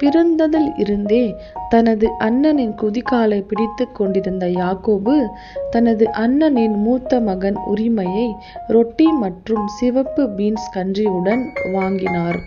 பிறந்ததில் இருந்தே தனது அண்ணனின் குதிகாலை பிடித்து கொண்டிருந்த யாக்கோபு தனது அண்ணனின் மூத்த மகன் உரிமையை ரொட்டி மற்றும் சிவப்பு பீன்ஸ் கன்றியுடன் வாங்கினார்.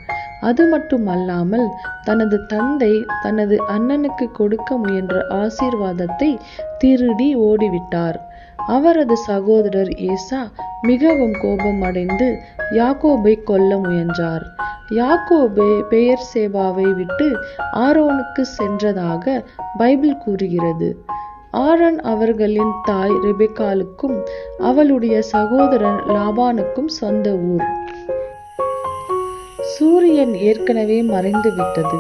அது மட்டுமல்லாமல் தனது தந்தை தனது அண்ணனுக்கு கொடுக்க முயன்ற ஆசீர்வாதத்தை திருடி ஓடிவிட்டார். அவரது சகோதரர் ஏசா மிகவும் கோபமடைந்து யாக்கோபை கொல்ல முயன்றார். யாக்கோபே பெயர் சேபாவை விட்டு ஆரோனுக்கு சென்றதாக பைபிள் கூறுகிறது. ஆரன் அவர்களின் தாய் ரெபெக்காலுக்கும் அவளுடைய சகோதரன் லாபானுக்கும் சொந்த ஊர். சூரியன் ஏற்கனவே மறைந்து விட்டது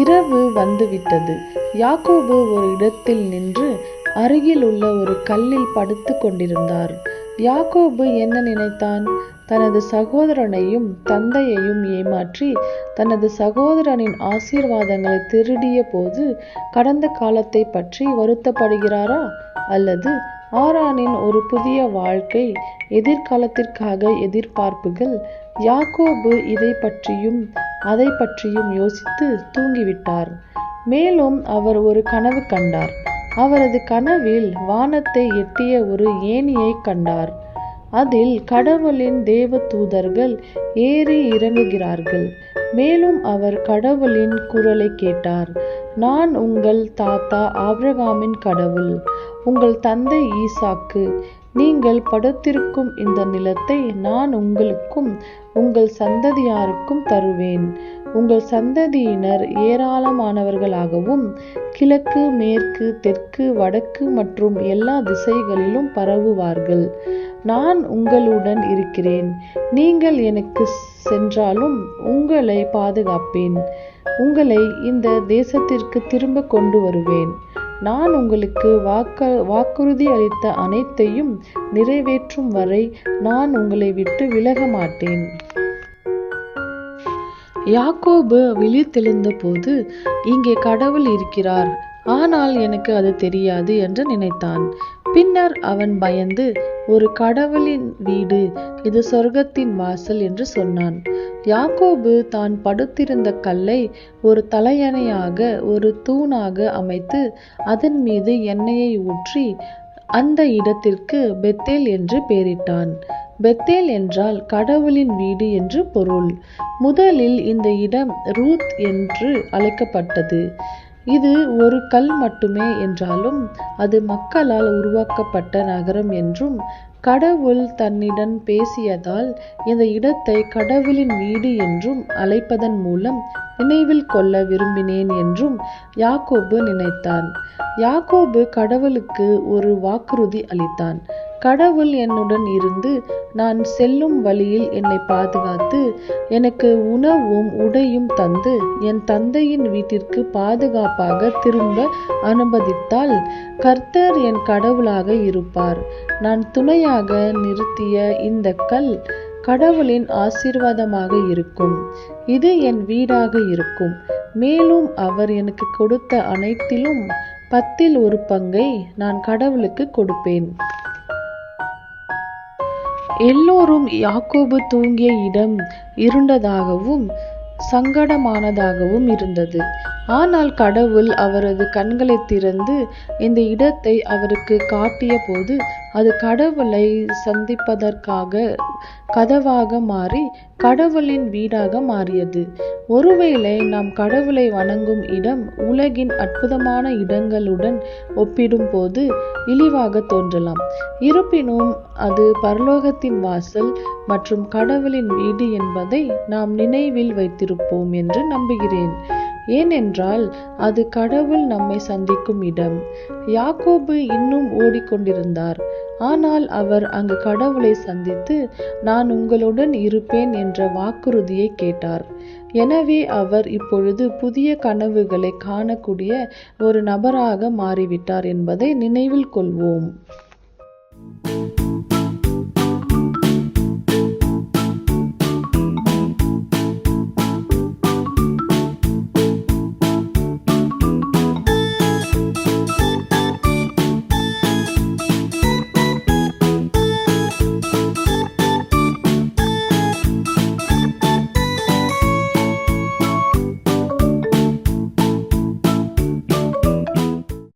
இரவு வந்துவிட்டது. யாக்கோபு ஒரு இடத்தில் நின்று அருகில் உள்ள ஒரு கல்லில் படுத்து கொண்டிருந்தார். யாக்கோபு என்ன நினைத்தான்? தனது சகோதரனையும் தந்தையையும் ஏமாற்றி தனது சகோதரனின் ஆசீர்வாதங்களை திருடிய போது கடந்த காலத்தை பற்றி வருத்தப்படுகிறாரா? அல்லது ஆரானின் ஒரு புதிய வாழ்க்கை எதிர்காலத்திற்காக எதிர்பார்ப்புகள் யாக்கோபு இதை பற்றியும் அதை பற்றியும் யோசித்து தூங்கிவிட்டார். மேலும் அவர் ஒரு கனவு கண்டார். அவரது கனவில் வானத்தை எட்டிய ஒரு ஏணியை கண்டார். அதில் கடவுளின் தேவ தூதர்கள் ஏறி இறங்குகிறார்கள். மேலும் அவர் கடவுளின் குரலை கேட்டார். நான் உங்கள் தாத்தா ஆப்ரகாமின் கடவுள். உங்கள் தந்தை ஈசாக்கு. நீங்கள் படுத்திருக்கும் இந்த நிலத்தை நான் உங்களுக்கும் உங்கள் சந்ததியாருக்கும் தருவேன். உங்கள் சந்ததியினர் ஏராளமானவர்களாகவும் கிழக்கு மேற்கு தெற்கு வடக்கு மற்றும் எல்லா திசைகளிலும் பரவுவார்கள். நான் உங்களுடன் இருக்கிறேன். நீங்கள் எனக்கு சென்றாலும் உங்களை பாதுகாப்பேன். உங்களை இந்த தேசத்திற்கு திரும்ப கொண்டு வருவேன். நான் உங்களுக்கு வாக்க வாக்குறுதி அளித்த அனைத்தையும் நிறைவேற்றும் வரை நான் உங்களை விட்டு விலக மாட்டேன். யாக்கோபு விழித்தெழுந்த போது இங்கே கடவுள் இருக்கிறார். ஆனால் எனக்கு அது தெரியாது என்று நினைத்தான். பின்னர் அவன் பயந்து ஒரு கடவுளின் வீடு இது சொர்க்கத்தின் வாசல் என்று சொன்னான். யாக்கோபு தான் படுத்திருந்த கல்லை ஒரு தலையணையாக ஒரு தூணாக அமைத்து அதன் மீது எண்ணெயை ஊற்றி அந்த இடத்திற்கு பெத்தேல் என்று பெயரிட்டான். பெத்தேல் என்றால் கடவுளின் வீடு என்று பொருள். முதலில் இந்த இடம் ரூத் என்று அழைக்கப்பட்டது. இது ஒரு கல் மட்டுமே என்றாலும் அது மக்களால் உருவாக்கப்பட்ட நகரம் என்றும் கடவுள் தன்னிடம் பேசியதால் இந்த இடத்தை கடவுளின் வீடு என்றும் அழைப்பதன் மூலம் நினைவில் கொள்ள விரும்பினேன் என்றும் யாக்கோபு நினைத்தான். யாக்கோபு கடவுளுக்கு ஒரு வாக்குறுதி அளித்தான். கடவுள் என்னுடன் இருந்து நான் செல்லும் வழியில் என்னை பாதுகாத்து எனக்கு உணவும் உடையும் தந்து என் தந்தையின் வீட்டிற்கு பாதுகாப்பாக திரும்ப அனுமதித்தால் கர்த்தர் என் கடவுளாக இருப்பார். நான் துணையாக நிறுத்திய இந்த கல் கடவுளின் ஆசீர்வாதமாக இருக்கும். இது என் வீடாக இருக்கும். மேலும் அவர் எனக்கு கொடுத்த அனைத்திலும் பத்தில் ஒரு பங்கை நான் கடவுளுக்கு கொடுப்பேன். எல்லோரும் யாக்கோபு தூங்கிய இடம் இருண்டதாகவும் சங்கடமானதாகவும் இருந்தது. ஆனால் கடவுள் அவரது கண்களை திறந்து இந்த இடத்தை அவருக்கு காட்டிய போது அது கடவுளை சந்திப்பதற்காக கதவாக மாறி கடவுளின் வீடாக மாறியது. ஒருவேளை நாம் கடவுளை வணங்கும் இடம் உலகின் அற்புதமான இடங்களுடன் ஒப்பிடும்போது இழிவாக தோன்றலாம். இருப்பினும் அது பரலோகத்தின் வாசல் மற்றும் கடவுளின் வீடு என்பதை நாம் நினைவில் வைத்திருப்போம் என்று நம்புகிறேன். ஏனென்றால் அது கடவுள் நம்மை சந்திக்கும் இடம். யாக்கோபு இன்னும் ஓடிக்கொண்டிருந்தார். ஆனால் அவர் அங்கு கடவுளை சந்தித்து நான் உங்களுடன் இருப்பேன் என்ற வாக்குறுதியை கேட்டார். எனவே அவர் இப்பொழுது புதிய கனவுகளை காணக்கூடிய ஒரு நபராக மாறிவிட்டார் என்பதை நினைவில் கொள்வோம்.